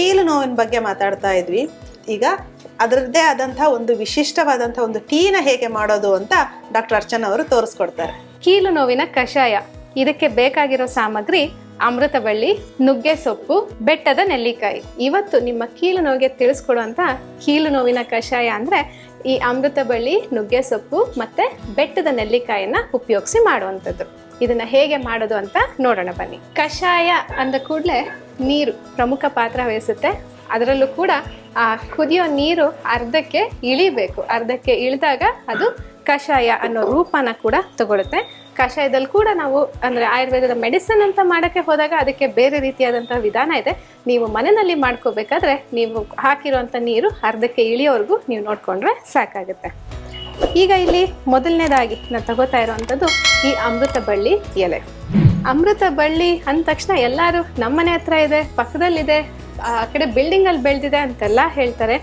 ಕೀಲು ನೋವಿನ ಬಗ್ಗೆ ಮಾತಾಡ್ತಾ ಇದ್ವಿ. ಈಗ ಅದರದ್ದೇ ಆದಂಥ ಒಂದು ವಿಶಿಷ್ಟವಾದಂಥ ಒಂದು ಟೀನ ಹೇಗೆ ಮಾಡೋದು ಅಂತ ಡಾಕ್ಟರ್ ಅರ್ಚನ ಅವರು ತೋರಿಸ್ಕೊಡ್ತಾರೆ. ಕೀಲು ನೋವಿನ ಕಷಾಯ. ಇದಕ್ಕೆ ಬೇಕಾಗಿರೋ ಸಾಮಗ್ರಿ ಅಮೃತ ಬಳ್ಳಿ, ನುಗ್ಗೆ ಸೊಪ್ಪು, ಬೆಟ್ಟದ ನೆಲ್ಲಿಕಾಯಿ. ಇವತ್ತು ನಿಮ್ಮ ಕೀಲು ನೋವಿಗೆ ತಿಳಿಸ್ಕೊಡುವಂತ ಕೀಲು ನೋವಿನ ಕಷಾಯ ಅಂದ್ರೆ ಈ ಅಮೃತ ಬಳ್ಳಿ, ನುಗ್ಗೆ ಸೊಪ್ಪು ಮತ್ತೆ ಬೆಟ್ಟದ ನೆಲ್ಲಿಕಾಯಿಯನ್ನ ಉಪಯೋಗಿಸಿ ಮಾಡುವಂಥದ್ದು. ಇದನ್ನ ಹೇಗೆ ಮಾಡೋದು ಅಂತ ನೋಡೋಣ ಬನ್ನಿ. ಕಷಾಯ ಅಂದ ಕೂಡಲೇ ನೀರು ಪ್ರಮುಖ ಪಾತ್ರ ವಹಿಸುತ್ತೆ. ಅದರಲ್ಲೂ ಕೂಡ ಆ ಕುದಿಯೋ ನೀರು ಅರ್ಧಕ್ಕೆ ಇಳಿಬೇಕು. ಅರ್ಧಕ್ಕೆ ಇಳಿದಾಗ ಅದು ಕಷಾಯ ಅನ್ನೋ ರೂಪನ ಕೂಡ ತಗೊಳುತ್ತೆ. ಕಷಾಯದಲ್ಲಿ ಕೂಡ ನಾವು ಅಂದರೆ ಆಯುರ್ವೇದದ ಮೆಡಿಸಿನ್ ಅಂತ ಮಾಡೋಕ್ಕೆ ಹೋದಾಗ ಅದಕ್ಕೆ ಬೇರೆ ರೀತಿಯಾದಂಥ ವಿಧಾನ ಇದೆ. ನೀವು ಮನೆಯಲ್ಲಿ ಮಾಡ್ಕೋಬೇಕಾದ್ರೆ ನೀವು ಹಾಕಿರುವಂಥ ನೀರು ಅರ್ಧಕ್ಕೆ ಇಳಿಯೋವರೆಗೂ ನೀವು ನೋಡಿಕೊಂಡ್ರೆ ಸಾಕಾಗುತ್ತೆ. ಈಗ ಇಲ್ಲಿ ಮೊದಲನೇದಾಗಿ ನಾನು ತಗೋತಾ ಇರೋವಂಥದ್ದು ಈ ಅಮೃತ ಬಳ್ಳಿ ಎಲೆ. ಅಮೃತ ಬಳ್ಳಿ ಅಂದ ತಕ್ಷಣ ಎಲ್ಲರೂ ನಮ್ಮನೆ ಹತ್ರ ಇದೆ, ಪಕ್ಕದಲ್ಲಿದೆ, ಆ ಕಡೆ ಬಿಲ್ಡಿಂಗಲ್ಲಿ ಬೆಳೆದಿದೆ ಅಂತೆಲ್ಲ ಹೇಳ್ತಾರೆ.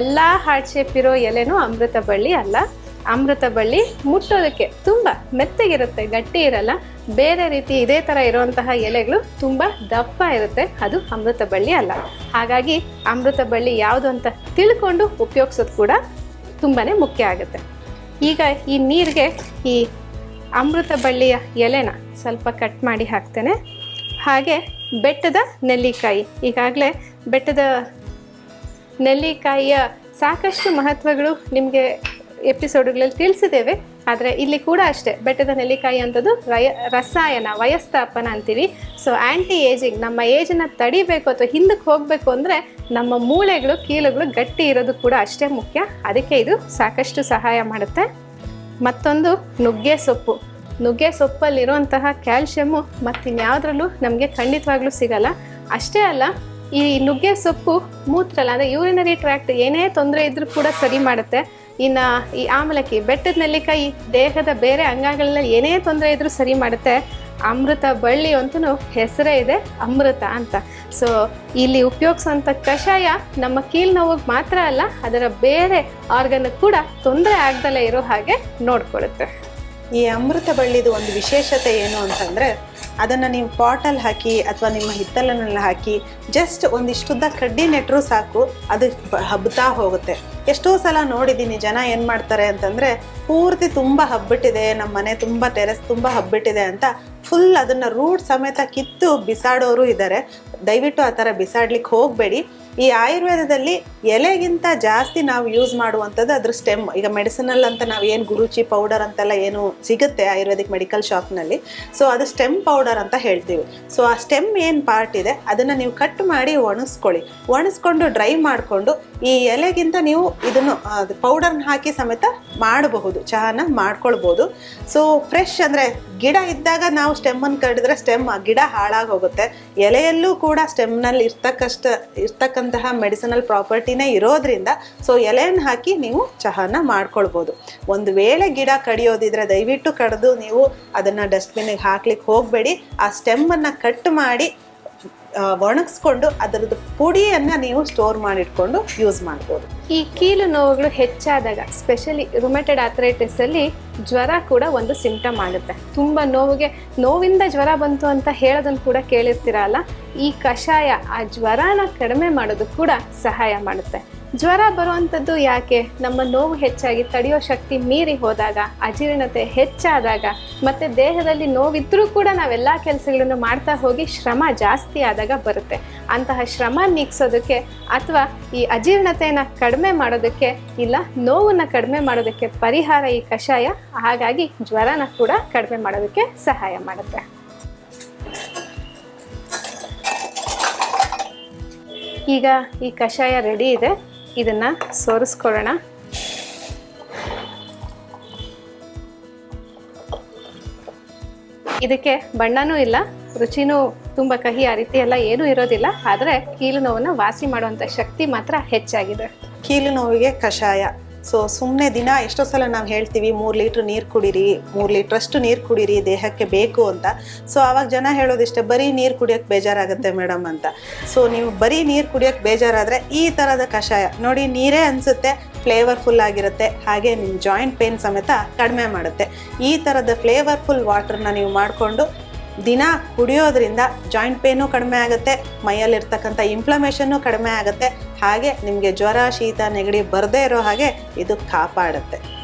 ಎಲ್ಲ ಹಾರ್ಟ್ ಶೇಪ್ ಇರೋ ಎಲೆನೂ ಅಮೃತ ಬಳ್ಳಿ ಅಲ್ಲ. ಅಮೃತ ಬಳ್ಳಿ ಮುಟ್ಟೋದಕ್ಕೆ ತುಂಬ ಮೆತ್ತಗಿರುತ್ತೆ, ಗಟ್ಟಿ ಇರಲ್ಲ. ಬೇರೆ ರೀತಿ ಇದೇ ಥರ ಇರುವಂತಹ ಎಲೆಗಳು ತುಂಬ ದಪ್ಪ ಇರುತ್ತೆ, ಅದು ಅಮೃತ ಬಳ್ಳಿ ಅಲ್ಲ. ಹಾಗಾಗಿ ಅಮೃತ ಬಳ್ಳಿ ಯಾವುದು ಅಂತ ತಿಳ್ಕೊಂಡು ಉಪಯೋಗಿಸೋದು ಕೂಡ ತುಂಬಾ ಮುಖ್ಯ ಆಗುತ್ತೆ. ಈಗ ಈ ನೀರಿಗೆ ಈ ಅಮೃತ ಬಳ್ಳಿಯ ಎಲೆನ ಸ್ವಲ್ಪ ಕಟ್ ಮಾಡಿ ಹಾಕ್ತೇನೆ. ಹಾಗೆ ಬೆಟ್ಟದ ನೆಲ್ಲಿಕಾಯಿ. ಈಗಾಗಲೇ ಬೆಟ್ಟದ ನೆಲ್ಲಿಕಾಯಿಯ ಸಾಕಷ್ಟು ಮಹತ್ವಗಳು ನಿಮಗೆ ಎಪಿಸೋಡ್ಗಳಲ್ಲಿ ತಿಳಿಸಿದ್ದೇವೆ. ಆದರೆ ಇಲ್ಲಿ ಕೂಡ ಅಷ್ಟೇ, ಬೆಟ್ಟದ ನೆಲ್ಲಿಕಾಯಿ ಅಂಥದ್ದು ರಯ, ರಸಾಯನ, ವಯಸ್ತಾಪನ ಅಂತೀವಿ. ಸೊ ಆ್ಯಂಟಿ ಏಜಿಂಗ್ ನಮ್ಮ ಏಜನ್ನು ತಡಿಬೇಕು ಅಥವಾ ಹಿಂದಕ್ಕೆ ಹೋಗಬೇಕು ಅಂದರೆ ನಮ್ಮ ಮೂಳೆಗಳು, ಕೀಲುಗಳು ಗಟ್ಟಿ ಇರೋದು ಕೂಡ ಅಷ್ಟೇ ಮುಖ್ಯ. ಅದಕ್ಕೆ ಇದು ಸಾಕಷ್ಟು ಸಹಾಯ ಮಾಡುತ್ತೆ. ಮತ್ತೊಂದು ನುಗ್ಗೆ ಸೊಪ್ಪು. ನುಗ್ಗೆ ಸೊಪ್ಪಲ್ಲಿರುವಂತಹ ಕ್ಯಾಲ್ಶಿಯಮ್ಮು ಮತ್ತಿನ್ಯಾವುದ್ರಲ್ಲೂ ನಮಗೆ ಖಂಡಿತವಾಗ್ಲೂ ಸಿಗಲ್ಲ. ಅಷ್ಟೇ ಅಲ್ಲ, ಈ ನುಗ್ಗೆ ಸೊಪ್ಪು ಮೂತ್ರಲ್ಲ, ಅಂದರೆ ಯೂರಿನರಿ ಟ್ರ್ಯಾಕ್ಟ್ ಏನೇ ತೊಂದರೆ ಇದ್ರೂ ಕೂಡ ಸರಿ ಮಾಡುತ್ತೆ. ಇನ್ನು ಈ ಆಮಲಕ್ಕಿ, ಬೆಟ್ಟದ ನೆಲ್ಲಿಕಾಯಿ ದೇಹದ ಬೇರೆ ಅಂಗಗಳಲ್ಲಿ ಏನೇ ತೊಂದರೆ ಇದ್ರೂ ಸರಿ ಮಾಡುತ್ತೆ. ಅಮೃತ ಬಳ್ಳಿ ಅಂತೂ ಹೆಸರೇ ಇದೆ, ಅಮೃತ ಅಂತ. ಸೊ ಇಲ್ಲಿ ಉಪಯೋಗಿಸುವಂತ ಕಷಾಯ ನಮ್ಮ ಕೀಲ್ ನೋವಿಗೆ ಮಾತ್ರ ಅಲ್ಲ, ಅದರ ಬೇರೆ ಆರ್ಗನ್ ಕೂಡ ತೊಂದರೆ ಆಗ್ದಲೇ ಇರೋ ಹಾಗೆ ನೋಡ್ಕೊಳುತ್ತೆ. ಈ ಅಮೃತ ಬಳ್ಳಿದು ಒಂದು ವಿಶೇಷತೆ ಏನು ಅಂತಂದರೆ, ಅದನ್ನು ನೀವು ಪಾಟಲ್ಲಿ ಹಾಕಿ ಅಥವಾ ನಿಮ್ಮ ಹಿತ್ತಲನಲ್ಲಿ ಹಾಕಿ ಜಸ್ಟ್ ಒಂದಿಷ್ಟುದ್ದ ಕಡ್ಡಿ ನೆಟ್ಟರೂ ಸಾಕು, ಅದು ಹಬ್ಬತಾ ಹೋಗುತ್ತೆ. ಎಷ್ಟೋ ಸಲ ನೋಡಿದ್ದೀನಿ ಜನ ಏನು ಮಾಡ್ತಾರೆ ಅಂತಂದರೆ ಪೂರ್ತಿ ತುಂಬ ಹಬ್ಬಿಟ್ಟಿದೆ ನಮ್ಮ ಮನೆ ತುಂಬ ಟೆರೆಸ್ ತುಂಬ ಹಬ್ಬಿಟ್ಟಿದೆ ಅಂತ ಫುಲ್ ಅದನ್ನು ರೂಟ್ ಸಮೇತ ಕಿತ್ತು ಬಿಸಾಡೋರು ಇದ್ದಾರೆ ದಯವಿಟ್ಟು ಆ ಥರ ಬಿಸಾಡ್ಲಿಕ್ಕೆ ಹೋಗಬೇಡಿ. ಈ ಆಯುರ್ವೇದದಲ್ಲಿ ಎಲೆಗಿಂತ ಜಾಸ್ತಿ ನಾವು ಯೂಸ್ ಮಾಡುವಂಥದ್ದು ಅದ್ರ ಸ್ಟೆಮ್ ಈಗ ಮೆಡಿಸಿನಲ್ ಅಂತ ನಾವು ಏನು ಗುರುಚಿ ಪೌಡರ್ ಅಂತೆಲ್ಲ ಏನು ಸಿಗುತ್ತೆ ಆಯುರ್ವೇದಿಕ್ ಮೆಡಿಕಲ್ ಶಾಪ್ನಲ್ಲಿ ಸೊ ಅದು ಸ್ಟೆಮ್ ಪೌಡರ್ ಅಂತ ಹೇಳ್ತೀವಿ. ಸೊ ಆ ಸ್ಟೆಮ್ ಏನು ಪಾರ್ಟ್ ಇದೆ, ಅದನ್ನು ನೀವು ಕಟ್ ಮಾಡಿ ಒಣಗಿಸ್ಕೊಳ್ಳಿ ಒಣಗಿಸ್ಕೊಂಡು ಡ್ರೈ ಮಾಡಿಕೊಂಡು ಈ ಎಲೆಗಿಂತ ನೀವು ಇದನ್ನು ಪೌಡರ್ನ ಹಾಕಿ ಸಮೇತ ಮಾಡಬಹುದು. ಚಹಾನ ಮಾಡ್ಕೊಳ್ಬೋದು. ಸೊ ಫ್ರೆಶ್ ಅಂದರೆ ಗಿಡ ಇದ್ದಾಗ ನಾವು ಸ್ಟೆಮ್ಮನ್ನು ಕಡಿದ್ರೆ ಸ್ಟೆಮ್ ಗಿಡ ಹಾಳಾಗಿ ಹೋಗುತ್ತೆ ಎಲೆಯಲ್ಲೂ ಕೂಡ ಸ್ಟೆಮ್ನಲ್ಲಿ ಇರ್ತಕ್ಕಷ್ಟ, ಇರ್ತಕ್ಕಂತಹ ಮೆಡಿಸಿನಲ್ ಪ್ರಾಪರ್ಟಿನೇ ಇರೋದ್ರಿಂದ ಸೊ ಎಲೆಯನ್ನು ಹಾಕಿ ನೀವು ಚಹಾನ ಮಾಡ್ಕೊಳ್ಬೋದು. ಒಂದು ವೇಳೆ ಗಿಡ ಕಡಿಯೋದಿದ್ರೆ ದಯವಿಟ್ಟು ಕಡಿದು ನೀವು ಅದನ್ನು ಡಸ್ಟ್ಬಿನ್ನಿಗೆ ಹಾಕ್ಲಿಕ್ಕೆ ಹೋಗಬೇಡಿ. ಆ ಸ್ಟೆಮ್ಮನ್ನು ಕಟ್ ಮಾಡಿ ಒಣಗಿಸ್ಕೊಂಡು ಅದರದ್ದು ಪುಡಿಯನ್ನು ನೀವು ಸ್ಟೋರ್ ಮಾಡಿಟ್ಕೊಂಡು ಯೂಸ್ ಮಾಡ್ಬೋದು. ಈ ಕೀಲು ನೋವುಗಳು ಹೆಚ್ಚಾದಾಗ ಸ್ಪೆಷಲಿ ರುಮೆಟೆಡ್ ಆಥರೈಟಿಸ್ ಅಲ್ಲಿ ಜ್ವರ ಕೂಡ ಒಂದು ಸಿಂಪ್ಟಮ್ ಆಗುತ್ತೆ. ತುಂಬ ನೋವಿಗೆ, ನೋವಿಂದ ಜ್ವರ ಬಂತು ಅಂತ ಹೇಳೋದನ್ನು ಕೂಡ ಕೇಳಿರ್ತೀರಲ್ಲ, ಈ ಕಷಾಯ ಆ ಜ್ವರನ ಕಡಿಮೆ ಮಾಡೋದು ಕೂಡ ಸಹಾಯ ಮಾಡುತ್ತೆ. ಜ್ವರ ಬರುವಂಥದ್ದು ಯಾಕೆ? ನಮ್ಮ ನೋವು ಹೆಚ್ಚಾಗಿ ತಡೆಯೋ ಶಕ್ತಿ ಮೀರಿ ಹೋದಾಗ, ಅಜೀರ್ಣತೆ ಹೆಚ್ಚಾದಾಗ, ಮತ್ತು ದೇಹದಲ್ಲಿ ನೋವಿದ್ರೂ ಕೂಡ ನಾವೆಲ್ಲ ಕೆಲಸಗಳನ್ನು ಮಾಡ್ತಾ ಹೋಗಿ ಶ್ರಮ ಜಾಸ್ತಿ ಆದಾಗ ಬರುತ್ತೆ. ಅಂತಹ ಶ್ರಮ ನೀಗಿಸೋದಕ್ಕೆ ಅಥವಾ ಈ ಅಜೀರ್ಣತೆಯನ್ನು ಕಡಿಮೆ ಮಾಡೋದಕ್ಕೆ ಇಲ್ಲ, ನೋವನ್ನು ಕಡಿಮೆ ಮಾಡೋದಕ್ಕೆ ಪರಿಹಾರ ಈ ಕಷಾಯ, ಹಾಗಾಗಿ ಜ್ವರನ ಕೂಡ ಕಡಿಮೆ ಮಾಡೋದಕ್ಕೆ ಸಹಾಯ ಮಾಡುತ್ತೆ. ಈಗ ಈ ಕಷಾಯ ರೆಡಿ ಇದೆ. ಇದನ್ನ ಸೋರಿಸ್ಕೊಳ್ಳೋಣ. ಇದಕ್ಕೆ ಬಣ್ಣನೂ ಇಲ್ಲ, ರುಚಿನೂ ತುಂಬ ಕಹಿ, ಆ ರೀತಿ ಎಲ್ಲ ಏನೂ ಇರೋದಿಲ್ಲ, ಆದರೆ ಕೀಲು ನೋವನ್ನು ವಾಸಿ ಮಾಡುವಂಥ ಶಕ್ತಿ ಮಾತ್ರ ಹೆಚ್ಚಾಗಿದೆ. ಕೀಲು ನೋವಿಗೆ ಕಷಾಯ. ಸೊ ಸುಮ್ಮನೆ ದಿನ ಎಷ್ಟೋ ಸಲ ನಾವು ಹೇಳ್ತೀವಿ, ಮೂರು ಲೀಟ್ರ್ ನೀರು ಕುಡೀರಿ, ಮೂರು ಲೀಟ್ರಷ್ಟು ನೀರು ಕುಡೀರಿ, ದೇಹಕ್ಕೆ ಬೇಕು ಅಂತ. ಸೊ ಆವಾಗ ಜನ ಹೇಳೋದಿಷ್ಟೇ, ಬರೀ ನೀರು ಕುಡಿಯೋಕ್ಕೆ ಬೇಜಾರಾಗುತ್ತೆ ಮೇಡಮ್ ಅಂತ. ಸೊ ನೀವು ಬರೀ ನೀರು ಕುಡಿಯೋಕ್ಕೆ ಬೇಜಾರಾದರೆ ಈ ಥರದ ಕಷಾಯ. ನೋಡಿ, ನೀರೇ ಅನಿಸುತ್ತೆ ಫ್ಲೇವರ್ಫುಲ್ ಆಗಿರುತ್ತೆ, ಹಾಗೆ ನಿಮ್ಮ ಜಾಯಿಂಟ್ ಪೇನ್ ಸಮೇತ ಕಡಿಮೆ ಮಾಡುತ್ತೆ. ಈ ಥರದ ಫ್ಲೇವರ್ಫುಲ್ ವಾಟ್ರನ್ನ ನೀವು ಮಾಡಿಕೊಂಡು ದಿನ ಕುಡಿಯೋದ್ರಿಂದ ಜಾಯಿಂಟ್ ಪೇನು ಕಡಿಮೆ ಆಗುತ್ತೆ, ಮೈಯಲ್ಲಿರ್ತಕ್ಕಂಥ ಇನ್ಫ್ಲಮೇಷನ್ನು ಕಡಿಮೆ ಆಗುತ್ತೆ, ಹಾಗೆ ನಿಮಗೆ ಜ್ವರ, ಶೀತ, ನೆಗಡಿ ಬರದೇ ಇರೋ ಹಾಗೆ ಇದು ಕಾಪಾಡುತ್ತೆ.